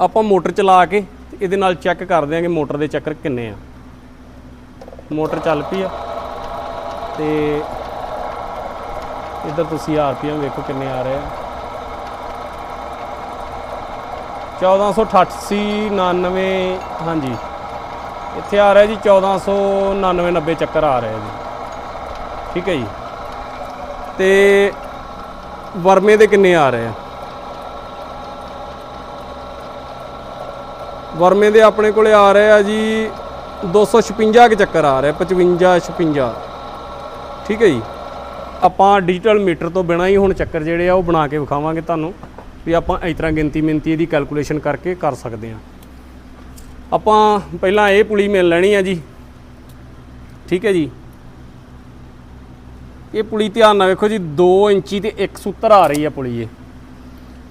ਆਪਾਂ ਮੋਟਰ ਚਲਾ ਕੇ ਇਹਦੇ ਨਾਲ ਚੈੱਕ ਕਰਦੇ ਹਾਂ ਕਿ ਮੋਟਰ ਦੇ ਚੱਕਰ ਕਿੰਨੇ ਆ। ਮੋਟਰ ਚੱਲ ਪਈ ਆ ਤੇ ਇੱਧਰ ਤੁਸੀਂ ਆਰਪੀਐਮ ਵੇਖੋ ਕਿੰਨੇ ਆ ਰਹੇ ਆ। 1488 99 ਹਾਂਜੀ। ਇੱਥੇ ਆ ਰਿਹਾ ਜੀ 1499 90 ਚੱਕਰ ਆ ਰਿਹਾ ਜੀ। ਠੀਕ ਹੈ ਜੀ। ਤੇ ਵਰਮੇ ਦੇ ਕਿੰਨੇ ਆ ਰਹੇ ਆ? ਵਰਮੇ ਦੇ ਆਪਣੇ ਕੋਲੇ ਆ ਰਹੇ ਆ ਜੀ 256 ਕੇ ਚੱਕਰ ਆ ਰਿਹਾ 55 56 ਠੀਕ ਹੈ ਜੀ? ਆਪਾਂ ਡਿਜੀਟਲ ਮੀਟਰ ਤੋਂ ਬਿਨਾ ਹੀ ਹੁਣ ਚੱਕਰ ਜਿਹੜੇ ਆ ਉਹ ਬਣਾ ਕੇ ਵਿਖਾਵਾਂਗੇ ਤੁਹਾਨੂੰ, ਵੀ ਆਪਾਂ ਇਸ ਤਰ੍ਹਾਂ ਗਿਣਤੀ ਮਿੰਤੀ ਇਹਦੀ ਕੈਲਕੂਲੇਸ਼ਨ ਕਰਕੇ ਕਰ ਸਕਦੇ ਹਾਂ। ਆਪਾਂ ਪਹਿਲਾਂ ਇਹ ਪੁਲੀ ਮਿਲ ਲੈਣੀ ਆ ਜੀ। ਠੀਕ ਹੈ ਜੀ? ਇਹ ਪੁਲੀ ਧਿਆਨ ਨਾਲ ਵੇਖੋ ਜੀ 2 ਇੰਚੀ ਤੇ 1 ਸੂਤਰ ਆ ਰਹੀ ਆ ਪੁਲੀ ਇਹ।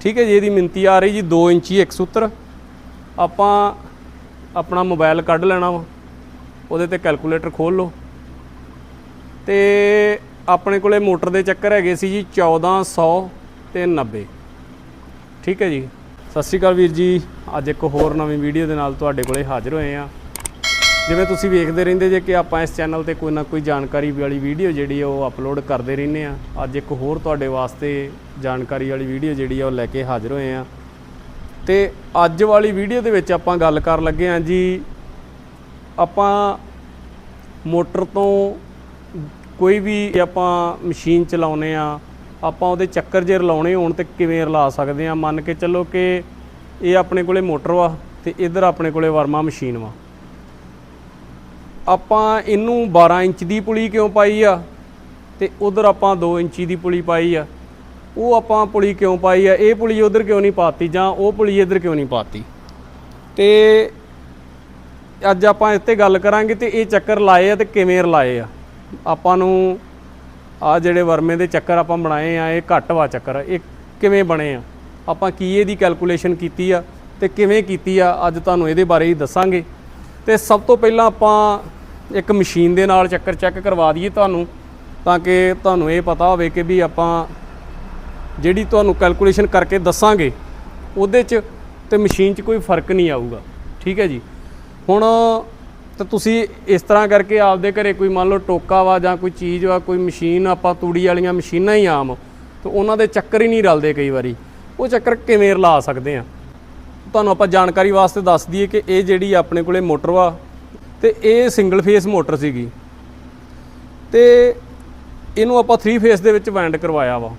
ਠੀਕ ਹੈ ਜੀ, ਇਹਦੀ ਮਿੰਤੀ ਆ ਰਹੀ ਜੀ 2 ਇੰਚੀ 1 ਸੂਤਰ। ਆਪਾਂ ਆਪਣਾ ਮੋਬਾਈਲ ਕੱਢ ਲੈਣਾ ਵਾ, ਉਹਦੇ ਤੇ ਕੈਲਕੂਲੇਟਰ ਖੋਲ ਲਓ। ਤੇ ਆਪਣੇ ਕੋਲੇ ਮੋਟਰ ਦੇ ਚੱਕਰ ਹੈਗੇ ਸੀ ਜੀ 1400 ਤੇ 90 ਠੀਕ ਹੈ ਜੀ। ਸਤਿ ਸ਼੍ਰੀ ਅਕਾਲ ਵੀਰ ਜੀ। ਅੱਜ ਇੱਕ ਹੋਰ ਨਵੀਂ ਵੀਡੀਓ ਦੇ ਨਾਲ ਤੁਹਾਡੇ ਕੋਲੇ ਹਾਜ਼ਰ ਹੋਏ ਆ ਜਿਵੇਂ ਤੁਸੀਂ ਵੇਖਦੇ ਰਹਿੰਦੇ ਜੇ ਕਿ ਆਪਾਂ ਇਸ ਚੈਨਲ ਤੇ ਕੋਈ ਨਾ ਕੋਈ ਜਾਣਕਾਰੀ ਵਾਲੀ ਵੀਡੀਓ ਜਿਹੜੀ ਆ ਉਹ ਅਪਲੋਡ ਕਰਦੇ ਰਹਿੰਦੇ ਆ ਅੱਜ ਇੱਕ ਹੋਰ ਤੁਹਾਡੇ ਵਾਸਤੇ ਜਾਣਕਾਰੀ ਵਾਲੀ ਵੀਡੀਓ ਜਿਹੜੀ ਆ ਉਹ ਲੈ ਕੇ ਹਾਜ਼ਰ ਹੋਏ ਆ ਤੇ ਅੱਜ ਵਾਲੀ ਵੀਡੀਓ ਦੇ ਵਿੱਚ ਆਪਾਂ ਗੱਲ ਕਰਨ ਲੱਗੇ ਆ ਜੀ। ਆਪਾਂ ਮੋਟਰ ਤੋਂ ਕੋਈ ਵੀ ਆਪਾਂ ਮਸ਼ੀਨ ਚਲਾਉਨੇ ਆ, ਆਪਾਂ ਉਹਦੇ ਚੱਕਰ ਜੇ ਰਲਾਉਣੇ ਹੋਣ ਤੇ ਕਿਵੇਂ ਰਲਾ ਸਕਦੇ ਆ? ਮੰਨ ਕੇ ਚੱਲੋ ਕਿ ਇਹ ਆਪਣੇ ਕੋਲੇ ਮੋਟਰ ਵਾ ਤੇ ਇਧਰ ਆਪਣੇ ਕੋਲੇ ਵਰਮਾ ਮਸ਼ੀਨ ਵਾ। ਆਪਾਂ ਇਹਨੂੰ 12 ਇੰਚ ਦੀ ਪੁਲੀ ਕਿਉਂ ਪਾਈ ਆ? ਤੇ ਉਧਰ ਆਪਾਂ 2 ਇੰਚੀ ਦੀ ਪੁਲੀ ਪਾਈ ਆ। ਉਹ ਆਪਾਂ ਪੁਲੀ ਕਿਉਂ ਪਾਈ ਆ? ਇਹ ਪੁਲੀ ਉਧਰ ਕਿਉਂ ਨਹੀਂ ਪਾਤੀ ਜਾਂ ਉਹ ਪੁਲੀ ਇਧਰ ਕਿਉਂ ਨਹੀਂ ਪਾਤੀ? ਤੇ ਅੱਜ ਆਪਾਂ ਇਸ ਤੇ ਗੱਲ ਕਰਾਂਗੇ ਤੇ ਇਹ ਚੱਕਰ ਲਾਏ ਆ ਤੇ ਕਿਵੇਂ ਲਾਏ ਆ? ਆਪਾਂ ਨੂੰ ਆ ਜਿਹੜੇ ਵਰਮੇ ਦੇ ਚੱਕਰ ਆਪਾਂ ਬਣਾਏ ਆ, ਇਹ ਘੱਟ ਵਾ ਚੱਕਰ। ਇਹ ਕਿਵੇਂ ਬਣੇ ਆ? ਆਪਾਂ ਕੀ ਇਹਦੀ ਕੈਲਕੂਲੇਸ਼ਨ ਕੀਤੀ ਆ ਤੇ ਕਿਵੇਂ ਕੀਤੀ ਆ? ਅੱਜ ਤੁਹਾਨੂੰ ਇਹਦੇ ਬਾਰੇ ਹੀ ਦੱਸਾਂਗੇ। ਤੇ ਸਭ ਤੋਂ ਪਹਿਲਾਂ ਆਪਾਂ ਇੱਕ ਮਸ਼ੀਨ ਦੇ ਨਾਲ ਚੱਕਰ ਚੈੱਕ ਕਰਵਾ ਦਈਏ ਤੁਹਾਨੂੰ, ਤਾਂ ਕਿ ਤੁਹਾਨੂੰ ਇਹ ਪਤਾ ਹੋਵੇ ਕਿ ਵੀ ਆਪਾਂ ਜਿਹੜੀ ਤੁਹਾਨੂੰ ਕੈਲਕੂਲੇਸ਼ਨ ਕਰਕੇ ਦੱਸਾਂਗੇ, ਉਹਦੇ 'ਚ ਤੇ ਮਸ਼ੀਨ 'ਚ ਕੋਈ ਫ਼ਰਕ ਨਹੀਂ ਆਊਗਾ। ਠੀਕ ਹੈ ਜੀ? ਹੁਣ ਤਾਂ ਤੁਸੀਂ ਇਸ ਤਰ੍ਹਾਂ ਕਰਕੇ ਆਪਦੇ ਘਰੇ ਕੋਈ ਮੰਨ ਲਓ ਟੋਕਾ ਵਾ ਜਾਂ ਕੋਈ ਚੀਜ਼ ਵਾ, ਕੋਈ ਮਸ਼ੀਨ ਆਪਾਂ ਤੂੜੀ ਵਾਲੀਆਂ ਮਸ਼ੀਨਾਂ ਹੀ ਆਮ, ਤੇ ਉਹਨਾਂ ਦੇ ਚੱਕਰ ਹੀ ਨਹੀਂ ਰਲਦੇ ਕਈ ਵਾਰੀ। ਉਹ ਚੱਕਰ ਕਿਵੇਂ ਰਲਾ ਸਕਦੇ ਆ? ਤੁਹਾਨੂੰ ਆਪਾਂ ਜਾਣਕਾਰੀ ਵਾਸਤੇ ਦੱਸ ਦਈਏ ਕਿ ਇਹ ਜਿਹੜੀ ਆਪਣੇ ਕੋਲੇ ਮੋਟਰ ਵਾ, ਤੇ ਇਹ ਸਿੰਗਲ ਫੇਸ ਮੋਟਰ ਸੀਗੀ। ਤੇ ਇਹਨੂੰ ਆਪਾਂ 3 ਫੇਸ ਦੇ ਵਿੱਚ ਵੈਂਡ ਕਰਵਾਇਆ ਵਾ।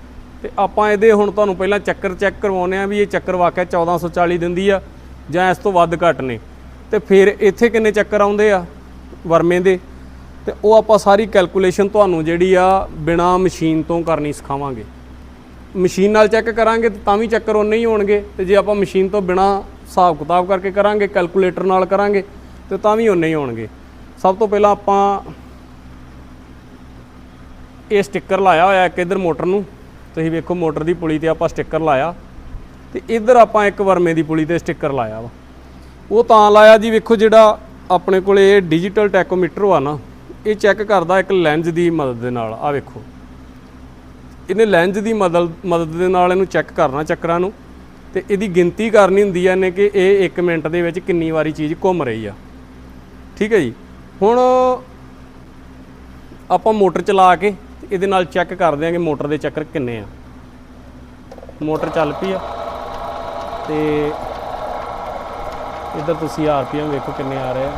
ਤੇ ਆਪਾਂ ਇਹਦੇ ਹੁਣ ਤੁਹਾਨੂੰ ਪਹਿਲਾਂ ਚੱਕਰ ਚੈੱਕ ਕਰਵਾਉਨੇ ਆ ਵੀ ਇਹ ਚੱਕਰ ਵਾਕਿਆ 1440 ਦਿੰਦੀ ਆ ਜਾਂ ਇਸ ਤੋਂ ਵੱਧ ਘੱਟ ਨੇ। ਤੇ ਫਿਰ ਇੱਥੇ ਕਿੰਨੇ ਚੱਕਰ ਆਉਂਦੇ ਆ ਵਰਮੇ ਦੇ? ਤੇ ਉਹ ਆਪਾਂ ਸਾਰੀ ਕੈਲਕੂਲੇਸ਼ਨ ਤੁਹਾਨੂੰ ਜਿਹੜੀ ਆ ਬਿਨਾ ਮਸ਼ੀਨ ਤੋਂ ਕਰਨੀ ਸਿਖਾਵਾਂਗੇ। ਮਸ਼ੀਨ ਨਾਲ ਚੈੱਕ ਕਰਾਂਗੇ ਤੇ ਤਾਂ ਵੀ ਚੱਕਰ ਉਨੇ ਹੀ ਹੋਣਗੇ ਤੇ ਜੇ ਆਪਾਂ ਮਸ਼ੀਨ ਤੋਂ ਬਿਨਾ ਹਿਸਾਬ ਕਿਤਾਬ ਕਰਕੇ ਕਰਾਂਗੇ ਕੈਲਕੂਲੇਟਰ ਨਾਲ ਕਰਾਂਗੇ ਤੇ ਤਾਂ ਵੀ ਉਨੇ ਹੀ ਹੋਣਗੇ। ਸਭ ਤੋਂ ਪਹਿਲਾਂ ਆਪਾਂ ਇਹ ਸਟicker ਲਾਇਆ ਹੋਇਆ ਇੱਕ ਇਧਰ ਮੋਟਰ ਨੂੰ। ਤੁਸੀਂ ਵੇਖੋ ਮੋਟਰ ਦੀ ਪੁਲੀ ਤੇ ਆਪਾਂ ਸਟicker ਲਾਇਆ ਤੇ ਇੱਧਰ ਆਪਾਂ ਇੱਕ ਵਰਮੇ ਦੀ ਪੁਲੀ ਤੇ ਸਟicker ਲਾਇਆ ਵਾ। ਉਹ ਤਾਂ ਲਾਇਆ ਜੀ ਵੇਖੋ ਜਿਹੜਾ ਆਪਣੇ ਕੋਲੇ ਇਹ ਡਿਜੀਟਲ ਟੈਕੋਮੀਟਰ ਆ ਨਾ, ਇਹ ਚੈੱਕ ਕਰਦਾ ਇੱਕ ਲੈਂਜ ਦੀ ਮਦਦ ਦੇ ਨਾਲ ਆ ਵੇਖੋ। ਇਹਨੇ ਲੈਂਜ ਦੀ ਮਦਦ ਮਦਦ ਦੇ ਨਾਲ ਇਹਨੂੰ ਚੈੱਕ ਕਰਨਾ ਚੱਕਰਾਂ ਨੂੰ ਤੇ ਇਹਦੀ ਗਿਣਤੀ ਕਰਨੀ ਹੁੰਦੀ ਆ ਇਹਨੇ ਕਿ ਇਹ 1 ਮਿੰਟ ਦੇ ਵਿੱਚ ਕਿੰਨੀ ਵਾਰੀ ਚੀਜ਼ ਘੁੰਮ ਰਹੀ ਆ। ਠੀਕ ਹੈ ਜੀ? ਹੁਣ ਆਪਾਂ ਮੋਟਰ ਚਲਾ ਕੇ ਇਹਦੇ ਨਾਲ ਚੈੱਕ ਕਰਦੇ ਹਾਂ ਕਿ ਮੋਟਰ ਦੇ ਚੱਕਰ ਕਿੰਨੇ ਆ। ਮੋਟਰ ਚੱਲ ਪਈ ਆ ਤੇ ਇੱਧਰ ਤੁਸੀਂ ਆਰਪੀਐਮ ਵੇਖੋ ਕਿੰਨੇ ਆ ਰਹੇ ਆ।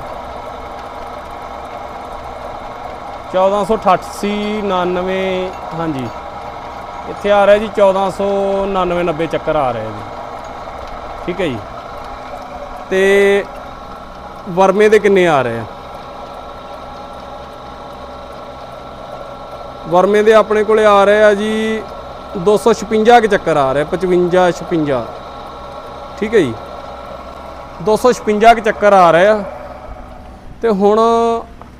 1488 99 ਹਾਂਜੀ। ਇੱਥੇ ਆ ਰਿਹਾ ਜੀ 1499 90 ਚੱਕਰ ਆ ਰਿਹਾ ਜੀ। ਠੀਕ ਹੈ ਜੀ। ਤੇ ਵਰਮੇ ਦੇ ਕਿੰਨੇ ਆ ਰਹੇ ਆ? ਵਰਮੇ ਦੇ ਆਪਣੇ ਕੋਲੇ ਆ ਰਹੇ ਆ ਜੀ 256 ਕੇ ਚੱਕਰ ਆ ਰਿਹਾ 55 56 ਠੀਕ ਹੈ ਜੀ? 256 ਕੇ ਚੱਕਰ ਆ ਰਹੇ ਆ। ਤੇ ਹੁਣ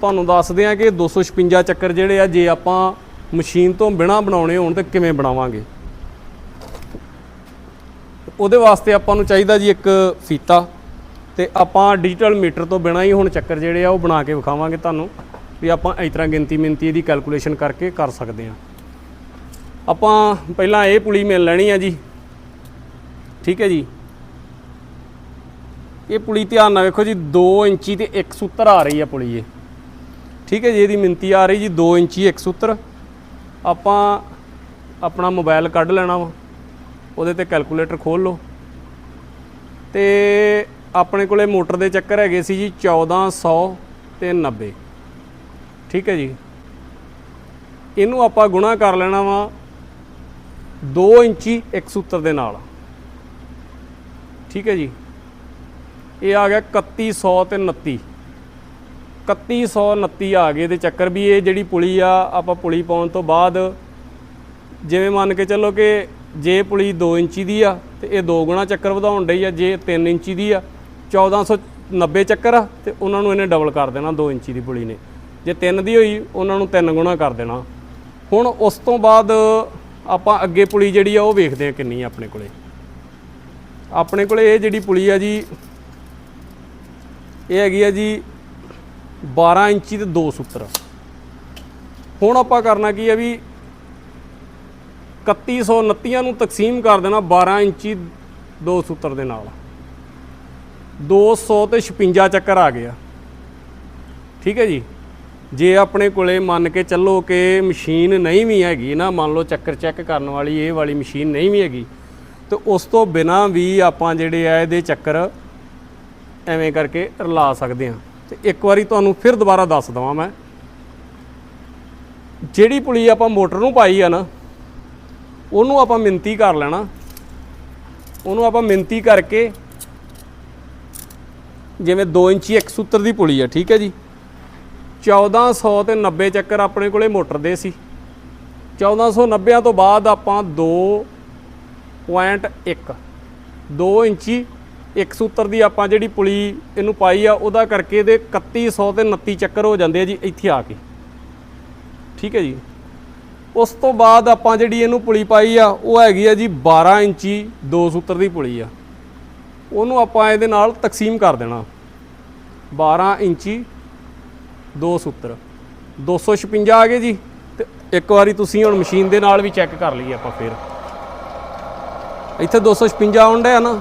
ਤੁਹਾਨੂੰ ਦੱਸਦੇ ਆ ਕਿ 256 ਚੱਕਰ ਜਿਹੜੇ ਆ, ਜੇ ਆਪਾਂ ਮਸ਼ੀਨ ਤੋਂ ਬਿਨਾ ਬਣਾਉਣੇ ਹੋਣ ਤੇ ਕਿਵੇਂ ਬਣਾਵਾਂਗੇ? ਉਹਦੇ ਵਾਸਤੇ ਆਪਾਂ ਨੂੰ ਚਾਹੀਦਾ ਜੀ ਇੱਕ ਫੀਤਾ ਤੇ ਆਪਾਂ ਡਿਜੀਟਲ ਮੀਟਰ ਤੋਂ ਬਿਨਾ ਹੀ ਹੁਣ ਚੱਕਰ ਜਿਹੜੇ ਆ, ਉਹ ਬਣਾ ਕੇ ਵਿਖਾਵਾਂਗੇ ਤੁਹਾਨੂੰ। ਵੀ ਆਪਾਂ ਇਸ ਤਰ੍ਹਾਂ ਗਿਣਤੀ ਮਿੰਤੀ ਇਹਦੀ ਕੈਲਕੂਲੇਸ਼ਨ ਕਰਕੇ ਕਰ ਸਕਦੇ ਆ ਆਪਾਂ ਪਹਿਲਾਂ ਇਹ ਪੁਲੀ ਮਿਲ ਲੈਣੀ ਆ ਜੀ। ਠੀਕ ਹੈ ਜੀ। ਇਹ ਪੁਲੀ ਧਿਆਨ ਨਾਲ ਵੇਖੋ ਜੀ 2 ਇੰਚੀ ਤੇ 1 ਸੂਤਰ ਆ ਰਹੀ ਆ ਪੁਲੀ ਇਹ। ਠੀਕ ਹੈ ਜੀ, ਇਹਦੀ ਮਿੰਤੀ ਆ ਰਹੀ ਜੀ 2 ਇੰਚੀ 1 ਸੂਤਰ। ਆਪਾਂ ਆਪਣਾ ਮੋਬਾਈਲ ਕੱਢ ਲੈਣਾ ਵਾ। ਉਹਦੇ ਤੇ ਕੈਲਕੂਲੇਟਰ ਖੋਲ ਲਓ। ਤੇ ਆਪਣੇ ਕੋਲੇ ਮੋਟਰ ਦੇ ਚੱਕਰ ਹੈਗੇ ਸੀ ਜੀ 1400 ਤੇ 90 ਠੀਕ ਹੈ ਜੀ। ਇਹਨੂੰ ਆਪਾਂ ਗੁਣਾ ਕਰ ਲੈਣਾ ਵਾ 2 ਇੰਚੀ ਇੱਕ ਸੂਤਰ ਦੇ ਨਾਲ। ਠੀਕ ਹੈ ਜੀ। ਇਹ ਆ ਗਿਆ 3100 ਤੇ 29 3129 ਆ ਗਏ ਦੇ ਚੱਕਰ ਵੀ ਇਹ ਜਿਹੜੀ ਪੁਲੀ ਆ, ਆਪਾਂ ਪੁਲੀ ਪਾਉਣ ਤੋਂ ਬਾਅਦ ਜਿਵੇਂ ਮੰਨ ਕੇ ਚੱਲੋ ਕਿ ਜੇ ਪੁਲੀ 2 ਇੰਚੀ ਦੀ ਆ ਤੇ ਇਹ ਦੋ ਗੁਣਾ ਚੱਕਰ ਵਧਾਉਣ ਡਈ ਆ, ਜੇ 3 ਇੰਚੀ ਦੀ ਆ 1490 ਚੱਕਰ ਆ ਤੇ ਉਹਨਾਂ ਨੂੰ ਇਹਨੇ ਡਬਲ ਕਰ ਦੇਣਾ 2 ਇੰਚੀ ਦੀ ਪੁਲੀ ਨੇ। ਜੇ 3 ਦੀ ਹੋਈ, ਉਹਨਾਂ ਨੂੰ 3 ਗੁਣਾ ਕਰ ਦੇਣਾ। ਹੁਣ ਉਸ ਤੋਂ ਬਾਅਦ ਆਪਾਂ ਅੱਗੇ ਪੁਲੀ ਜਿਹੜੀ ਆ, ਉਹ ਵੇਖਦੇ ਆ ਕਿੰਨੀ ਆ ਆਪਣੇ ਕੋਲੇ। ਆਪਣੇ ਕੋਲੇ ਇਹ ਜਿਹੜੀ ਪੁਲੀ ਆ ਜੀ, ਇਹ ਹੈਗੀ ਆ ਜੀ 12 ਇੰਚੀ ਤੇ 2 ਸੂਤਰ। ਹੁਣ ਆਪਾਂ ਕਰਨਾ ਕੀ ਆ ਵੀ 3129 ਨੂੰ ਤਕਸੀਮ ਕਰ ਦੇਣਾ 12 ਇੰਚੀ 2 ਸੂਤਰ ਦੇ ਨਾਲ। 200 ਤੇ 56 ਚੱਕਰ ਆ ਗਿਆ। ਠੀਕ ਹੈ ਜੀ? ਜੇ ਆਪਣੇ ਕੋਲੇ ਮੰਨ ਕੇ ਚੱਲੋ ਕਿ ਮਸ਼ੀਨ ਨਹੀਂ ਵੀ ਹੈਗੀ ਨਾ, ਮੰਨ ਲਓ ਚੱਕਰ ਚੈੱਕ ਕਰਨ ਵਾਲੀ, ਇਹ ਵਾਲੀ ਮਸ਼ੀਨ ਨਹੀਂ ਵੀ ਹੈਗੀ, ਤੇ ਉਸ ਤੋਂ ਬਿਨਾ ਵੀ ਆਪਾਂ ਜਿਹੜੇ ਆ ਇਹਦੇ ਚੱਕਰ ਐਵੇਂ ਕਰਕੇ ਰਲਾ ਸਕਦੇ ਹਾਂ। ਤੇ ਇੱਕ ਵਾਰੀ ਤੁਹਾਨੂੰ ਫਿਰ ਦੁਬਾਰਾ ਦੱਸ ਦਵਾਂ ਮੈਂ, ਜਿਹੜੀ ਪੁਲੀ ਆਪਾਂ ਮੋਟਰ ਨੂੰ ਪਾਈ ਆ ਨਾ, ਉਹਨੂੰ ਆਪਾਂ ਮਿੰਤੀ ਕਰ ਲੈਣਾ। ਉਹਨੂੰ ਆਪਾਂ ਮਿੰਤੀ ਕਰਕੇ ਜਿਵੇਂ 2 ਇੰਚੀ ਇੱਕ ਸੂਤਰ ਦੀ ਪੁਲੀ ਆ, ਠੀਕ ਹੈ ਜੀ? 1400 ਤੇ 90 ਚੱਕਰ ਆਪਣੇ ਕੋਲੇ ਮੋਟਰ ਦੇ ਸੀ। 1490 ਤੋਂ ਬਾਅਦ ਆਪਾਂ 2.1 2 ਇੰਚੀ ਇੱਕ ਸੂਤਰ ਦੀ ਆਪਾਂ ਜਿਹੜੀ ਪੁਲੀ ਇਹਨੂੰ ਪਾਈ ਆ, ਉਹਦਾ ਕਰਕੇ ਇਹਦੇ 3100 ਤੇ 29 ਚੱਕਰ ਹੋ ਜਾਂਦੇ ਆ ਜੀ ਇੱਥੇ ਆ ਕੇ। ਠੀਕ ਹੈ ਜੀ? ਉਸ ਤੋਂ ਬਾਅਦ ਆਪਾਂ ਜਿਹੜੀ ਇਹਨੂੰ ਪੁਲੀ ਪਾਈ ਆ, ਉਹ ਹੈਗੀ ਆ ਜੀ 12 ਇੰਚੀ ਦੋ ਸੂਤਰ ਦੀ ਪੁਲੀ ਆ। ਉਹਨੂੰ ਆਪਾਂ ਇਹਦੇ ਨਾਲ ਤਕਸੀਮ ਕਰ ਦੇਣਾ। 12 ਇੰਚੀ ਦੋ ਸੂਤਰ। 256 ਆ ਗਏ ਜੀ ਤੇ ਇੱਕ ਵਾਰੀ ਤੁਸੀਂ ਹੁਣ ਮਸ਼ੀਨ ਦੇ ਨਾਲ ਵੀ ਚੈੱਕ ਕਰ ਲਈਏ ਆਪਾਂ ਫਿਰ। ਇੱਥੇ 256 ਆਉਂਦਾ ਹੈ ਨਾ,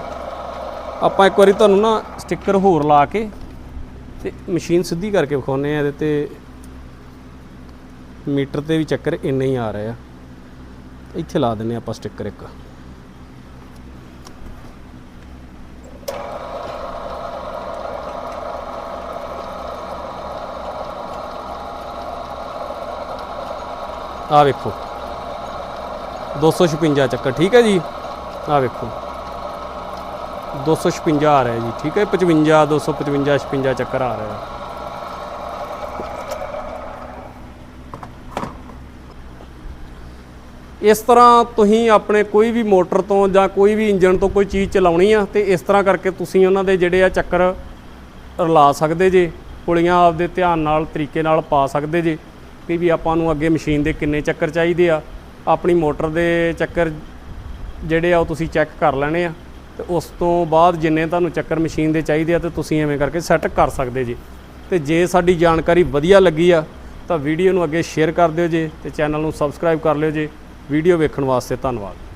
ਆਪਾਂ ਇੱਕ ਵਾਰੀ ਤੁਹਾਨੂੰ ਨਾ ਸਟicker ਹੋਰ ਲਾ ਕੇ ਤੇ ਮਸ਼ੀਨ ਸਿੱਧੀ ਕਰਕੇ ਵਿਖਾਉਨੇ ਆ ਇਹਦੇ ਤੇ। ਮੀਟਰ ਤੇ ਵੀ ਚੱਕਰ ਇੰਨੇ ਹੀ ਆ ਰਹੇ ਆ। ਇੱਥੇ ਲਾ ਦਿੰਨੇ ਆਪਾਂ ਸਟicker ਇੱਕ। ਆ ਵੇਖੋ। 256 ਚੱਕਰ, ਠੀਕ ਹੈ ਜੀ? ਆ ਵੇਖੋ। 256 ਆ ਰਿਹਾ ਜੀ, ਠੀਕ ਹੈ? 55 255 56 ਚੱਕਰ ਆ ਰਿਹਾ। ਇਸ ਤਰ੍ਹਾਂ ਤੁਸੀਂ ਆਪਣੇ ਕੋਈ ਵੀ ਮੋਟਰ ਤੋਂ ਜਾਂ ਕੋਈ ਵੀ ਇੰਜਨ ਤੋਂ ਕੋਈ ਚੀਜ਼ ਚਲਾਉਣੀ ਆ, ਤੇ ਇਸ ਤਰ੍ਹਾਂ ਕਰਕੇ ਤੁਸੀਂ ਉਹਨਾਂ ਦੇ ਜਿਹੜੇ ਆ ਚੱਕਰ ਰਲਾ ਸਕਦੇ ਜੇ, ਪੁਲੀਆਂ ਆਪਦੇ ਧਿਆਨ ਨਾਲ, ਤਰੀਕੇ ਨਾਲ ਪਾ ਸਕਦੇ ਜੇ। ਕਿ ਵੀ ਆਪਾਂ ਨੂੰ ਅੱਗੇ ਮਸ਼ੀਨ ਦੇ ਕਿੰਨੇ ਚੱਕਰ ਚਾਹੀਦੇ ਆ। ਆਪਣੀ ਮੋਟਰ ਦੇ ਚੱਕਰ ਜਿਹੜੇ ਆ ਉਹ ਤੁਸੀਂ ਚੈੱਕ ਕਰ ਲੈਣੇ ਆ ਤੇ ਉਸ ਤੋਂ ਬਾਅਦ ਜਿੰਨੇ ਤੁਹਾਨੂੰ ਚੱਕਰ ਮਸ਼ੀਨ ਦੇ ਚਾਹੀਦੇ ਆ ਤੇ ਤੁਸੀਂ ਐਵੇਂ ਕਰਕੇ ਸੈੱਟ ਕਰ ਸਕਦੇ ਜੀ। ਤੇ ਜੇ ਸਾਡੀ ਜਾਣਕਾਰੀ ਵਧੀਆ ਲੱਗੀ ਆ ਤਾਂ ਵੀਡੀਓ ਨੂੰ ਅੱਗੇ ਸ਼ੇਅਰ ਕਰ ਦਿਓ ਜੇ ਤੇ ਚੈਨਲ ਨੂੰ ਸਬਸਕ੍ਰਾਈਬ ਕਰ ਲਿਓ ਜੇ। ਵੀਡੀਓ ਵੇਖਣ ਵਾਸਤੇ ਧੰਨਵਾਦ।